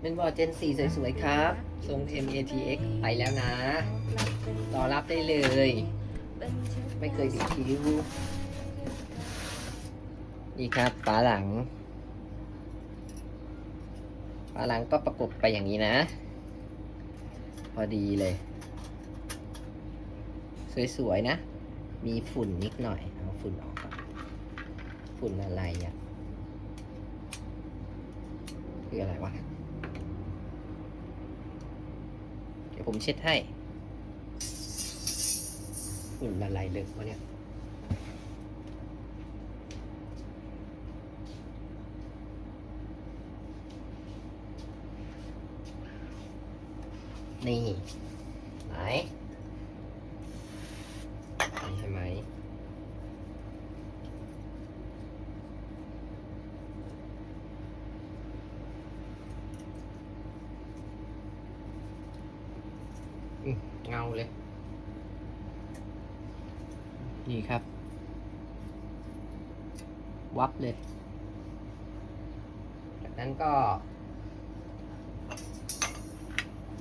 เป็นบอร์ด Gen 4สวยๆครับ ทรง MATX ไปแล้วนะ รอรับได้เลย ไม่เคยบิดคิ้วนี่ครับฝาหลังฝาหลังก็ประกบไปอย่างนี้นะ พอดีเลย สวยๆนะ มีฝุ่นนิดหน่อย เอาฝุ่นออกก่อนฝุ่นอะไรอะคืออะไรวะ เดี๋ยว ผมเช็ดให้อุ่นละลายเลยวะเนี่ยนี่ นี่ใช่ไหม อืม เงาเลย นี่ครับ วับเลย จากนั้นก็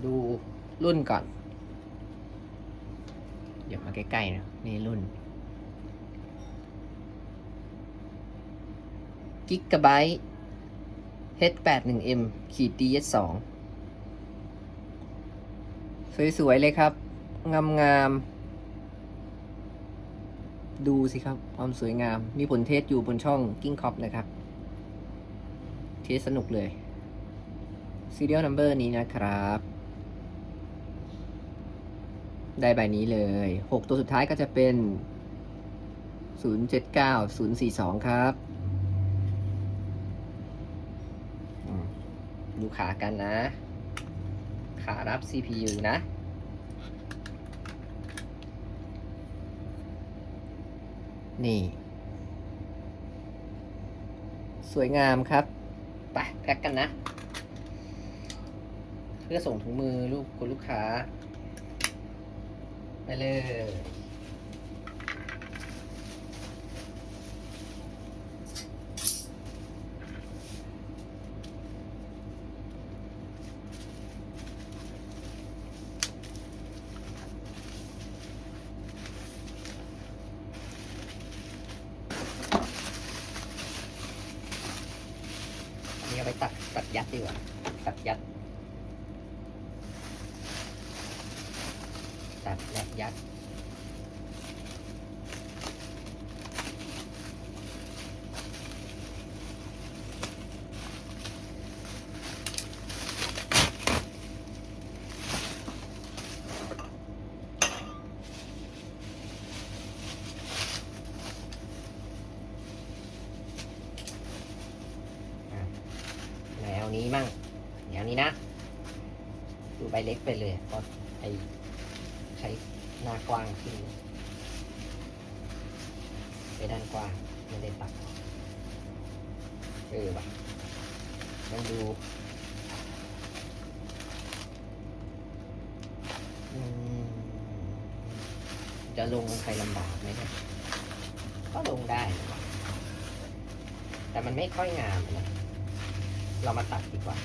ดูรุ่นก่อน เดี๋ยวมาใกล้ๆนะนี่รุ่น g i g a b y t e H81M ขีด DS2 สวยๆเลยครับ งามๆ ดูสิครับ ความสวยงาม มีผลเทสอยู่บนช่องกิ้งคอปนะครับ เทสสนุกเลย Serial Number นี้นะครับ ได้ใบนี้เลย 6 ตัวสุดท้ายก็จะเป็น 079042 ครับดูขากันนะ ขารับ CPU นะ นี่ สวยงามครับ ไปแพ็กกันนะ เพื่อส่งถุงมือลูกคุณลูกค้า ไปเลย นี่เอาไปตัดตัดยัดดีกว่า ตัดยัด ตัด และยัดอะแนวนี้มั่งแนวนี้นะ ดูใบเล็กไปเลยเพราะไอ น้ากว้างขึ้นไปด้านกว้างไม่ได้ตัดเออว่ะต้องดูจะลงใครลำบากไหมเนี่ยก็ลงได้ แต่มันไม่ค่อยงามนะเรามาตัดดีกว่า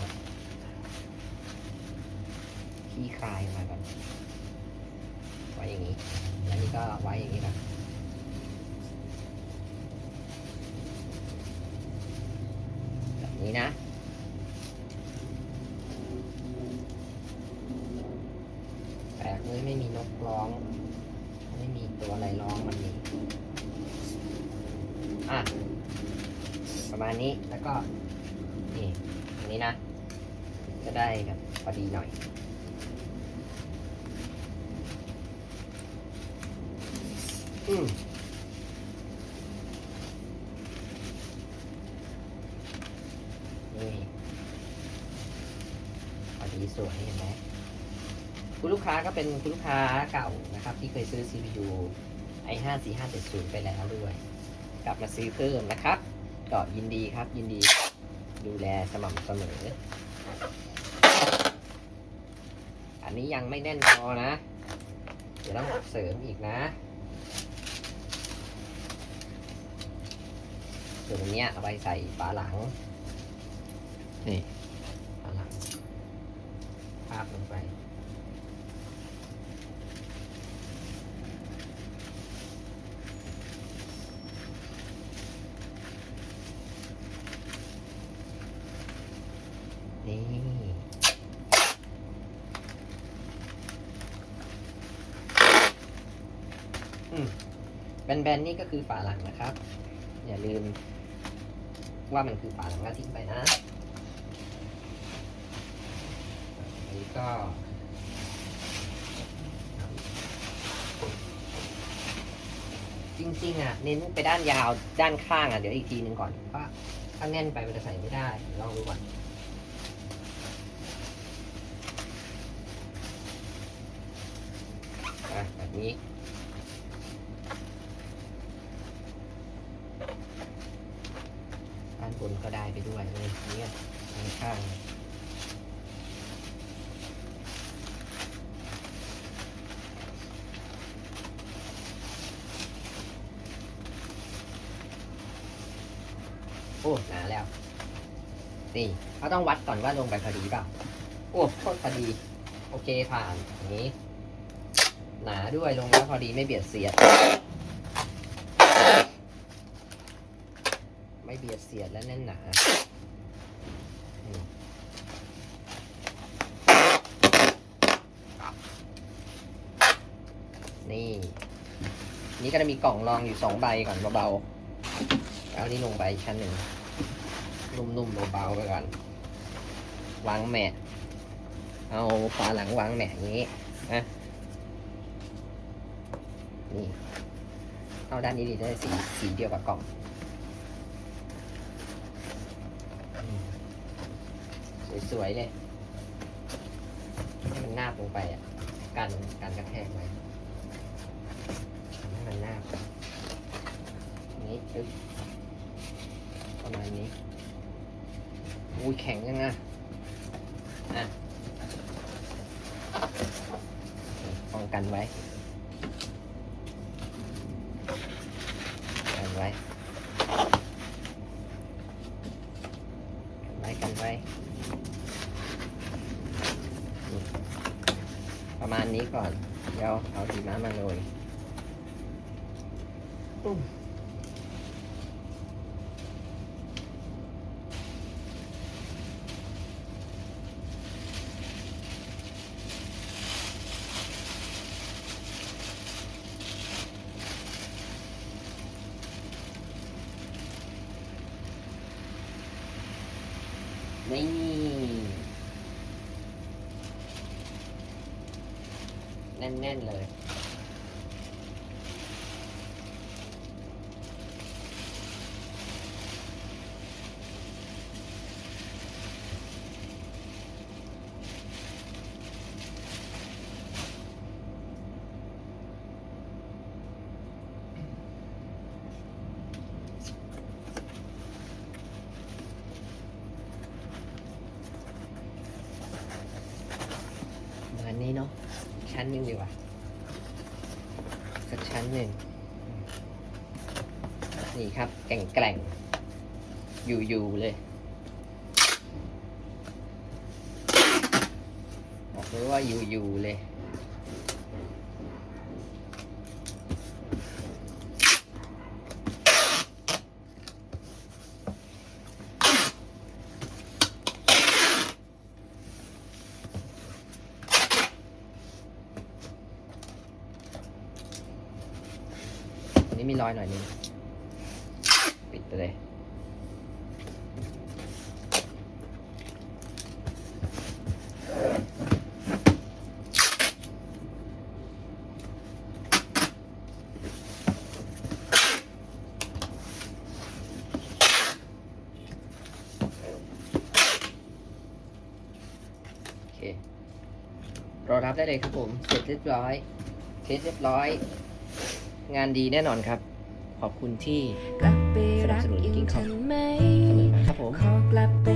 มาี้คลายมาก่อนไว้อย่างนี้ แล้วนี่ก็ไว้อย่างนี้นะแบบนี้นะแปลกเลยไม่มีนกร้อง ไม่มีตัวอะไรร้องมันมีอะประมาณนี้แล้วก็นี่อันนี้นะ จะได้แบบพอดีหน่อย อืมนี่พอดีสวยเห็นไหมคุณลูกค้าก็เป็นคุณลูกค้าเก่านะครับ ที่เคยซื้อ CPU i5 4570 ไปแล้วด้วย กลับมาซื้อเพิ่มนะครับก็ยินดีครับ ยินดีดูแลสม่ำเสมอ อันนี้ยังไม่แน่นพอนะ เดี๋ยวต้องเสริมอีกนะ ส่วนอันเนี้ยเอาไปใส่ฝาหลังนี่ฝาหลังภาพลงไป นี่อืมแบนๆนี่ก็คือฝาหลังนะครับ อย่าลืม ว่ามันคือฝาหลังแล้วทิ้งไปนะอันนี้ก็จริงๆอะเน้นไปด้านยาวด้านข้างอะเดี๋ยวอีกทีหนึ่งก่อนเพราะถ้าแน่นไปมันจะใส่ไม่ได้ลองดูก่อนอะแบบนี้ ด้านบน ก็ได้ไปด้วยเลยเนี่ยด้านข้างโอ้หนาแล้วนี่เขาต้องวัดก่อนว่าลงไปพอดีเปล่าโอ้โคตรพอดี โอเคผ่านอย่างนี้ หนาด้วยลงแล้วพอดีไม่เบียดเสียด ไม่ เบียดเสียดและแน่นหนานี่ นี่ก็จะมีกล่องรองอยู่สองใบก่อนเบาๆเอานี่ลงไปชั้นหนึ่งนุ่มๆเบาๆไปก่อนวางแหมะเอาฝาหลังวางแหมะอย่างนี้นะนี่เอาด้านนี้ดีได้สีสีเดียวกับกล่องอืม สวยๆเลยให้มันนาบลงไปอะกันกันกระแทกไว้ให้มันนาบอย่านี้ปึ๊บประมาณนี้อุ้ยแข็งยังนะอะป้องกันไว้กันไว้ กันไว้ กันไว้นี่ประมาณ นี้ก่อน เดี๋ยวเอาดีม้ามาโรยตุ้ม แน่น ๆ เลย ชั้นหนึ่งดีกว่าสักชั้นหนึ่งนี่ครับ แก่งแกร่งอยู่ๆเลยบอกเลยว่าอยู่ๆเลย อั น้อยหน่อยนึงปิดไปเลยโอเครอรับได้เลยครับผม เสร็จเรียบร้อย เทสเรียบร้อย งานดีแน่นอนครับ ขอบคุณที่กลับไปรักยังทันไหมเสมอมาครับผมขอกลับไป